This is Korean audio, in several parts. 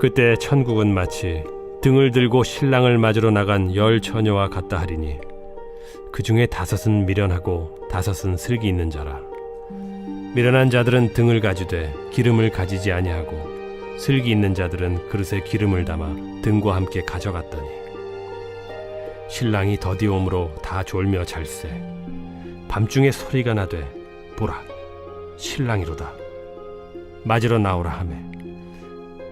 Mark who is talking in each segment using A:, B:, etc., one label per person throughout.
A: 그때 천국은 마치 등을 들고 신랑을 맞으러 나간 열 처녀와 같다 하리니 그 중에 다섯은 미련하고 다섯은 슬기 있는 자라. 미련한 자들은 등을 가지되 기름을 가지지 아니하고 슬기 있는 자들은 그릇에 기름을 담아 등과 함께 가져갔더니 신랑이 더디옴으로 다 졸며 잘세. 밤중에 소리가 나되 보라 신랑이로다. 맞으러 나오라 하매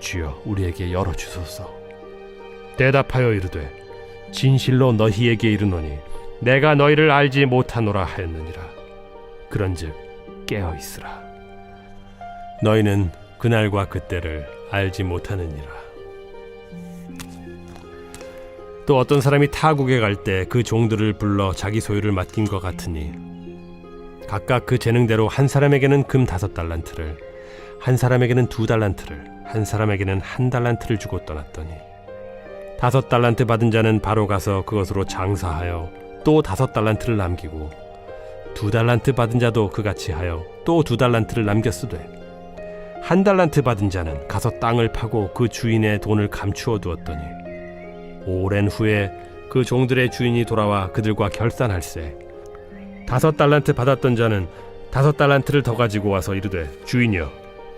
A: 주여 우리에게 열어 주소서. 대답하여 이르되 진실로 너희에게 이르노니 내가 너희를 알지 못하노라 하였느니라. 그런즉 깨어 있으라. 너희는 그날과 그때를 알지 못하느니라. 또 어떤 사람이 타국에 갈 때 그 종들을 불러 자기 소유를 맡긴 것 같으니 각각 그 재능대로 한 사람에게는 금 다섯 달란트를 한 사람에게는 두 달란트를 한 사람에게는 한 달란트를 주고 떠났더니 다섯 달란트 받은 자는 바로 가서 그것으로 장사하여 또 다섯 달란트를 남기고 두 달란트 받은 자도 그같이 하여 또 두 달란트를 남겼으되 한 달란트 받은 자는 가서 땅을 파고 그 주인의 돈을 감추어 두었더니 오랜 후에 그 종들의 주인이 돌아와 그들과 결산할세. 다섯 달란트 받았던 자는 다섯 달란트를 더 가지고 와서 이르되 주인이여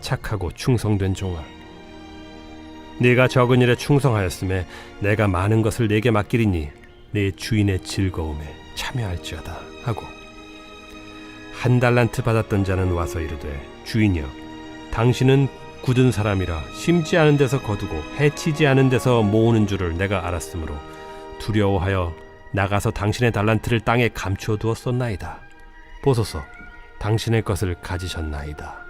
A: 착하고 충성된 종아 네가 적은 일에 충성하였음에 내가 많은 것을 네게 맡기리니 내 주인의 즐거움에 참여할지어다 하고 한 달란트 받았던 자는 와서 이르되 주인이여 당신은 굳은 사람이라 심지 않은 데서 거두고 해치지 않은 데서 모으는 줄을 내가 알았으므로 두려워하여 나가서 당신의 달란트를 땅에 감추어 두었었나이다. 보소서, 당신의 것을 가지셨나이다.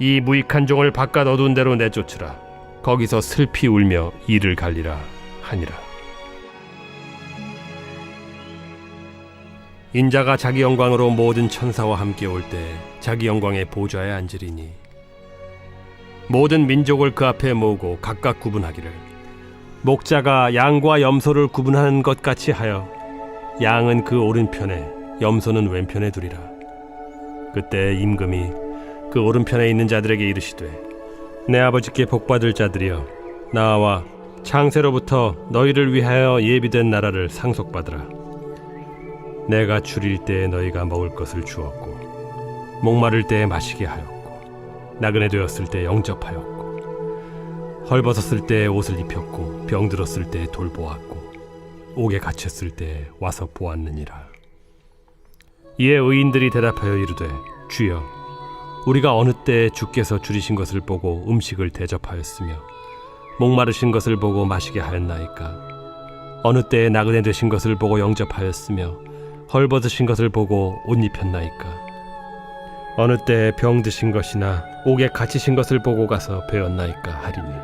A: 이 무익한 종을 바깥 어두운 데로 내쫓으라. 거기서 슬피 울며 이를 갈리라 하니라. 인자가 자기 영광으로 모든 천사와 함께 올 때 자기 영광의 보좌에 앉으리니 모든 민족을 그 앞에 모으고 각각 구분하기를 목자가 양과 염소를 구분하는 것 같이 하여 양은 그 오른편에 염소는 왼편에 두리라 그때 임금이 그 오른편에 있는 자들에게 이르시되 내 아버지께 복받을 자들이여 나와 창세로부터 너희를 위하여 예비된 나라를 상속받으라. 내가 줄일 때에 너희가 먹을 것을 주었고 목마를 때에 마시게 하였고 나그네 되었을 때 영접하였고 헐벗었을 때에 옷을 입혔고 병들었을 때에 돌보았고 옥에 갇혔을 때에 와서 보았느니라. 이에 의인들이 대답하여 이르되 주여 우리가 어느 때에 주께서 줄이신 것을 보고 음식을 대접하였으며 목마르신 것을 보고 마시게 하였나이까? 어느 때에 나그네 되신 것을 보고 영접하였으며 헐벗으신 것을 보고 옷 입혔나이까? 어느 때에 병 드신 것이나 옥에 갇히신 것을 보고 가서 배웠나이까 하리니?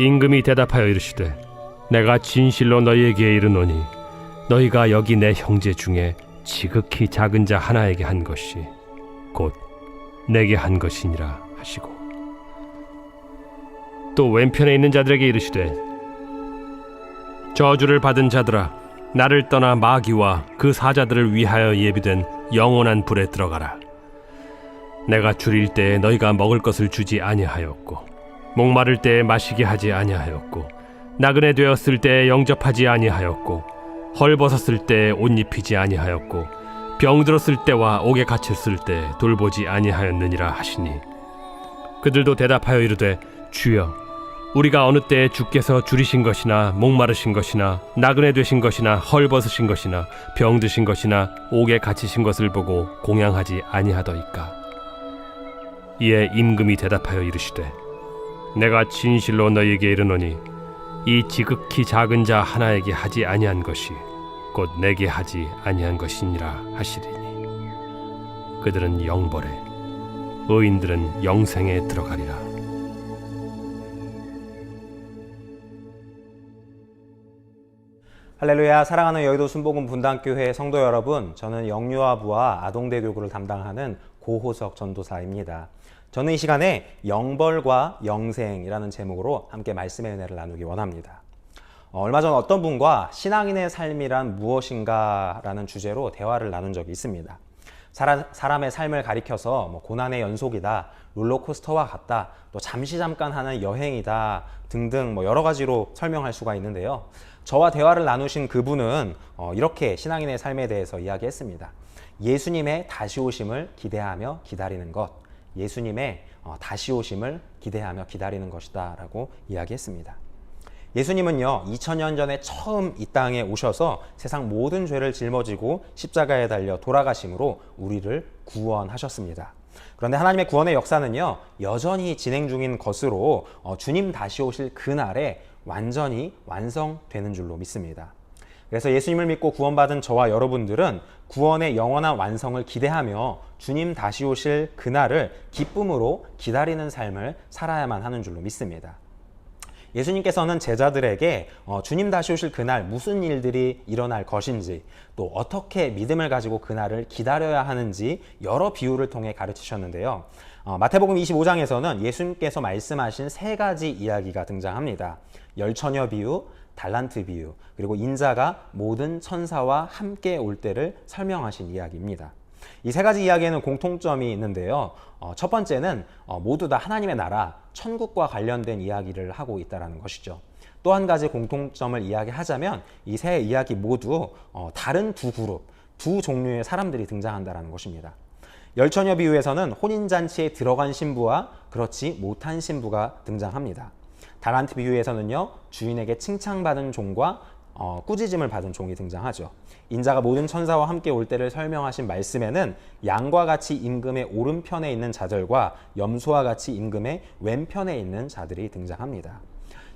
A: 임금이 대답하여 이르시되 내가 진실로 너희에게 이르노니 너희가 여기 내 형제 중에 지극히 작은 자 하나에게 한 것이 곧 내게 한 것이니라 하시고. 또 왼편에 있는 자들에게 이르시되 저주를 받은 자들아 나를 떠나 마귀와 그 사자들을 위하여 예비된 영원한 불에 들어가라. 내가 줄일 때에 너희가 먹을 것을 주지 아니하였고 목마를 때에 마시게 하지 아니하였고 나그네 되었을 때에 영접하지 아니하였고 헐벗었을 때에 옷 입히지 아니하였고 병들었을 때와 옥에 갇혔을 때 돌보지 아니하였느니라 하시니 그들도 대답하여 이르되 주여 우리가 어느 때에 주께서 줄이신 것이나 목마르신 것이나 나그네 되신 것이나 헐벗으신 것이나 병드신 것이나 옥에 갇히신 것을 보고 공양하지 아니하더이까? 이에 임금이 대답하여 이르시되 내가 진실로 너희에게 이르노니 이 지극히 작은 자 하나에게 하지 아니한 것이 곧 내게 하지 아니한 것이니라 하시리니. 그들은 영벌에 의인들은 영생에 들어가리라.
B: 할렐루야. 사랑하는 여의도 순복음 분당교회 성도 여러분 저는 영유아부와 아동대교구를 담당하는 고호석 전도사입니다. 저는 이 시간에 영벌과 영생이라는 제목으로 함께 말씀의 은혜를 나누기 원합니다. 어, 얼마 전 어떤 분과 신앙인의 삶이란 무엇인가 라는 주제로 대화를 나눈 적이 있습니다 사람, 사람 의 삶을 가리켜서 뭐 고난의 연속이다, 롤러코스터와 같다, 또 잠시 잠깐 하는 여행이다 등등 뭐 여러 가지로 설명할 수가 있는데요. 저와 대화를 나누신 그분은 어, 이렇게 신앙인의 삶에 대해서 이야기했습니다. 예수님의 다시 오심을 기대하며 기다리는 것, 예수님의 어, 다시 오심을 기대하며 기다리는 것이다라고 이야기했습니다. 예수님은요, 2000년 전에 처음 이 땅에 오셔서 세상 모든 죄를 짊어지고 십자가에 달려 돌아가심으로 우리를 구원하셨습니다. 그런데 하나님의 구원의 역사는요, 여전히 진행 중인 것으로 어, 주님 다시 오실 그날에 완전히 완성되는 줄로 믿습니다. 그래서 예수님을 믿고 구원받은 저와 여러분들은 구원의 영원한 완성을 기대하며 주님 다시 오실 그날을 기쁨으로 기다리는 삶을 살아야만 하는 줄로 믿습니다. 예수님께서는 제자들에게 어, 주님 다시 오실 그날 무슨 일들이 일어날 것인지 또 어떻게 믿음을 가지고 그날을 기다려야 하는지 여러 비유를 통해 가르치셨는데요. 어, 마태복음 25장에서는 예수님께서 말씀하신 세 가지 이야기가 등장합니다. 열처녀 비유, 달란트 비유, 그리고 인자가 모든 천사와 함께 올 때를 설명하신 이야기입니다. 이 세 가지 이야기에는 공통점이 있는데요. 어, 첫 번째는 어, 모두 다 하나님의 나라, 천국과 관련된 이야기를 하고 있다는 것이죠. 또 한 가지 공통점을 이야기하자면 이 세 이야기 모두 어, 다른 두 그룹, 두 종류의 사람들이 등장한다는 것입니다. 열처녀 비유에서는 혼인잔치에 들어간 신부와 그렇지 못한 신부가 등장합니다. 다란트 비유에서는요, 주인에게 칭찬받은 종과 어, 꾸짖음을 받은 종이 등장하죠. 인자가 모든 천사와 함께 올 때를 설명하신 말씀에는 양과 같이 임금의 오른편에 있는 자들과 염소와 같이 임금의 왼편에 있는 자들이 등장합니다.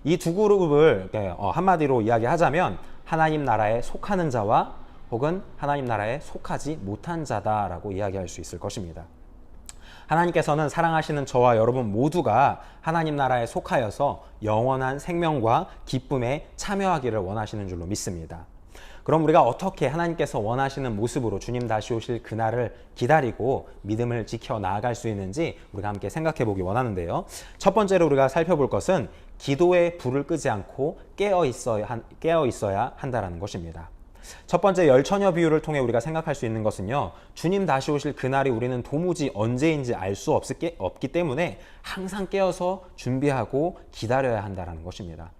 B: 이 두 그룹을 어, 한마디로 이야기하자면 하나님 나라에 속하는 자와 혹은 하나님 나라에 속하지 못한 자다라고 이야기할 수 있을 것입니다. 하나님께서는 사랑하시는 저와 여러분 모두가 하나님 나라에 속하여서 영원한 생명과 기쁨에 참여하기를 원하시는 줄로 믿습니다. 그럼 우리가 어떻게 하나님께서 원하시는 모습으로 주님 다시 오실 그날을 기다리고 믿음을 지켜 나아갈 수 있는지 우리가 함께 생각해 보기 원하는데요. 첫 번째로 우리가 살펴볼 것은 기도에 불을 끄지 않고 깨어 있어야, 한, 깨어 있어야 한다는 것입니다. 첫 번째 열처녀 비유를 통해 우리가 생각할 수 있는 것은요. 주님 다시 오실 그날이 우리는 도무지 언제인지 알 수 없기 때문에 항상 깨어서 준비하고 기다려야 한다는 것입니다.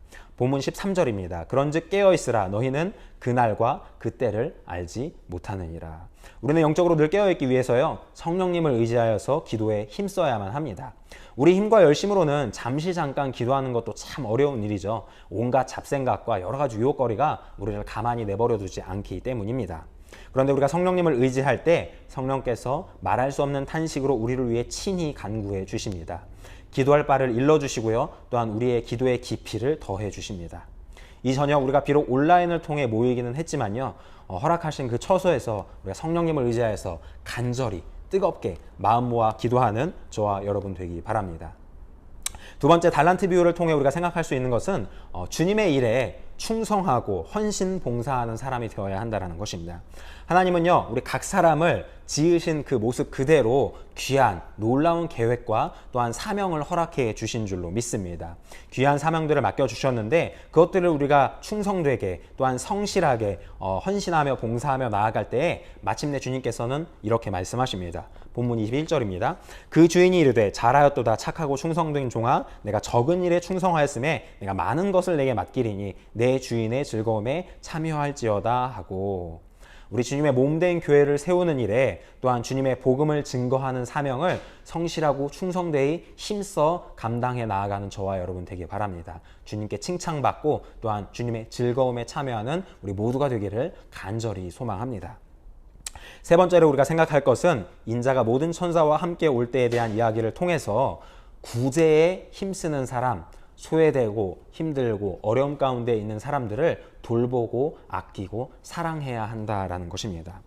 B: 본문 13절입니다. 그런즉 깨어 있으라 너희는 그날과 그때를 알지 못하느니라. 우리는 영적으로 늘 깨어 있기 위해서요. 성령님을 의지하여서 기도에 힘써야만 합니다. 우리 힘과 열심으로는 잠시 잠깐 기도하는 것도 참 어려운 일이죠. 온갖 잡생각과 여러 가지 유혹거리가 우리를 가만히 내버려 두지 않기 때문입니다. 그런데 우리가 성령님을 의지할 때 성령께서 말할 수 없는 탄식으로 우리를 위해 친히 간구해 주십니다. 기도할 바를 일러 주시고요. 또한 우리의 기도의 깊이를 더해 주십니다. 이 저녁 우리가 비록 온라인을 통해 모이기는 했지만요. 어, 허락하신 그 처소에서 우리가 성령님을 의지하여서 간절히 뜨겁게 마음 모아 기도하는 저와 여러분 되기 바랍니다. 두 번째 달란트 비유를 통해 우리가 생각할 수 있는 것은 어, 주님의 일에 충성하고 헌신 봉사하는 사람이 되어야 한다는 것입니다. 하나님은요, 우리 각 사람을 지으신 그 모습 그대로 귀한 놀라운 계획과 또한 사명을 허락해 주신 줄로 믿습니다. 귀한 사명들을 맡겨 주셨는데 그것들을 우리가 충성되게 또한 성실하게 어, 헌신하며 봉사하며 나아갈 때에 마침내 주님께서는 이렇게 말씀하십니다. 본문 21절입니다. 그 주인이 이르되 잘하였도다 착하고 충성된 종아 내가 적은 일에 충성하였음에 내가 많은 것을 내게 맡기리니 내 주인의 즐거움에 참여할지어다 하고 우리 주님의 몸된 교회를 세우는 일에 또한 주님의 복음을 증거하는 사명을 성실하고 충성되이 힘써 감당해 나아가는 저와 여러분 되길 바랍니다. 주님께 칭찬받고 또한 주님의 즐거움에 참여하는 우리 모두가 되기를 간절히 소망합니다. 세 번째로 우리가 생각할 것은 인자가 모든 천사와 함께 올 때에 대한 이야기를 통해서 구제에 힘쓰는 사람, 소외되고 힘들고 어려움 가운데 있는 사람들을 돌보고 아끼고 사랑해야 한다라는 것입니다.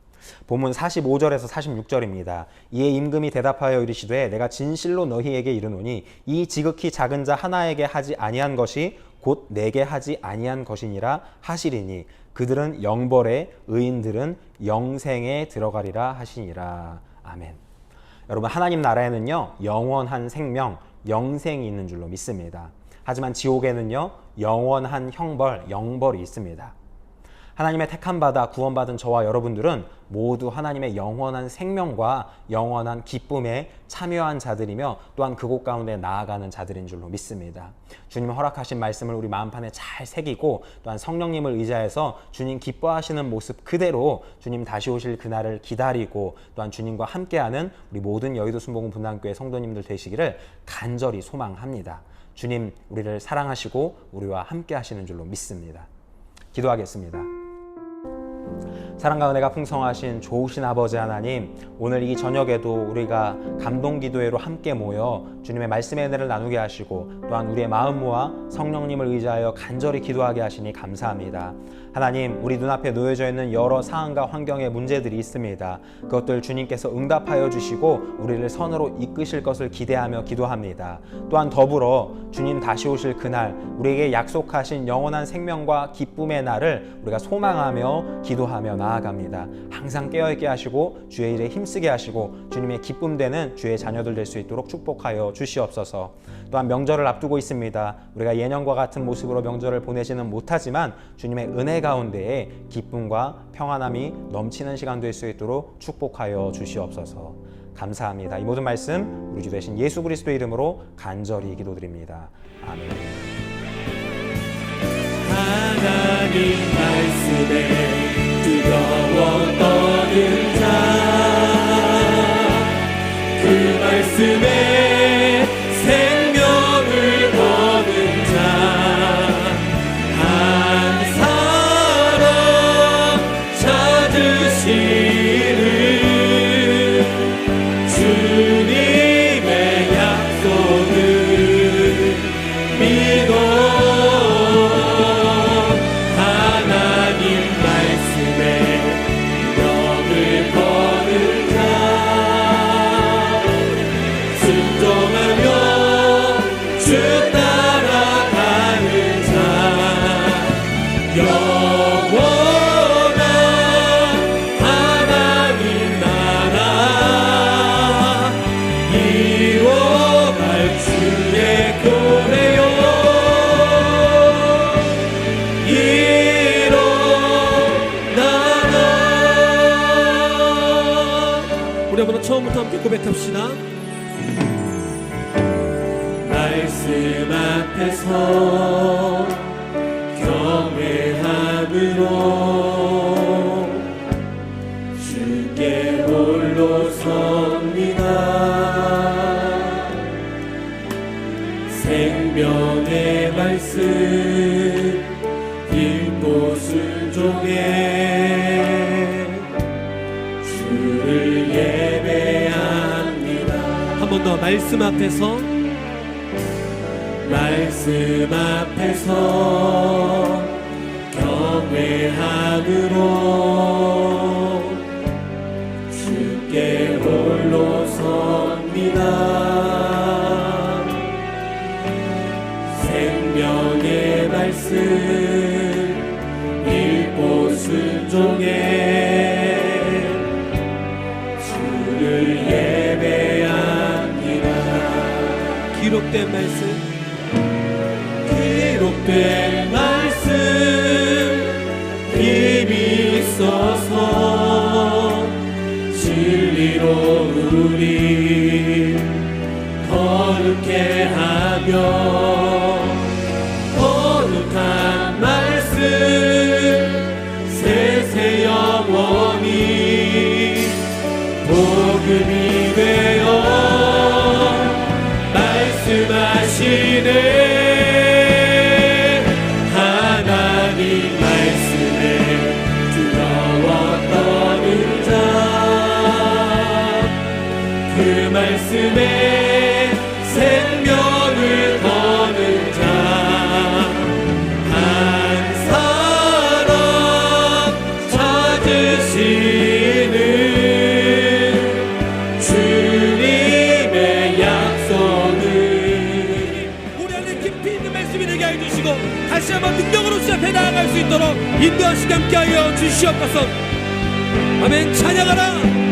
B: 본문 45절에서 46절입니다. 이에 임금이 대답하여 이르시되 내가 진실로 너희에게 이르노니 이 지극히 작은 자 하나에게 하지 아니한 것이 곧 내게 하지 아니한 것이니라 하시리니 그들은 영벌에 의인들은 영생에 들어가리라 하시니라. 아멘. 여러분 하나님 나라에는요 영원한 생명, 영생이 있는 줄로 믿습니다. 하지만 지옥에는요 영원한 형벌, 영벌이 있습니다. 하나님의 택함 받아 구원받은 저와 여러분들은 모두 하나님의 영원한 생명과 영원한 기쁨에 참여한 자들이며 또한 그곳 가운데 나아가는 자들인 줄로 믿습니다. 주님 허락하신 말씀을 우리 마음판에 잘 새기고 또한 성령님을 의지해서 주님 기뻐하시는 모습 그대로 주님 다시 오실 그날을 기다리고 또한 주님과 함께하는 우리 모든 여의도 순복음 분당교회 성도님들 되시기를 간절히 소망합니다. 주님 우리를 사랑하시고 우리와 함께 하시는 줄로 믿습니다. 기도하겠습니다. 사랑과 은혜가 풍성하신 좋으신 아버지 하나님, 오늘 이 저녁에도 우리가 감동 기도회로 함께 모여 주님의 말씀의 은혜를 나누게 하시고 또한 우리의 마음 모아 성령님을 의지하여 간절히 기도하게 하시니 감사합니다. 하나님, 우리 눈앞에 놓여져 있는 여러 상황과 환경의 문제들이 있습니다. 그것들 주님께서 응답하여 주시고 우리를 선으로 이끄실 것을 기대하며 기도합니다. 또한 더불어 주님 다시 오실 그날 우리에게 약속하신 영원한 생명과 기쁨의 날을 우리가 소망하며 기도하며 나 아갑니다. 항상 깨어있게 하시고 주의 일에 힘쓰게 하시고 주님의 기쁨 되는 주의 자녀들 될 수 있도록 축복하여 주시옵소서. 또한 명절을 앞두고 있습니다. 우리가 예년과 같은 모습으로 명절을 보내지는 못하지만 주님의 은혜 가운데에 기쁨과 평안함이 넘치는 시간 될 수 있도록 축복하여 주시옵소서. 감사합니다. 이 모든 말씀 우리 주 되신 예수 그리스도 이름으로 간절히 기도드립니다. 아멘.
C: 하나님 말씀에 뜨거워 떠는 자그 말씀 함께 고백합시다. 말씀 앞에서 말씀 앞에서. 말씀 앞에서 경외함으로 된 말씀. 기록된 말씀. 힘이 있어서 진리로 우리. 거룩해 하며 있도록 인도하시게 함께하여 주시옵소서. 아멘. 찬양하라.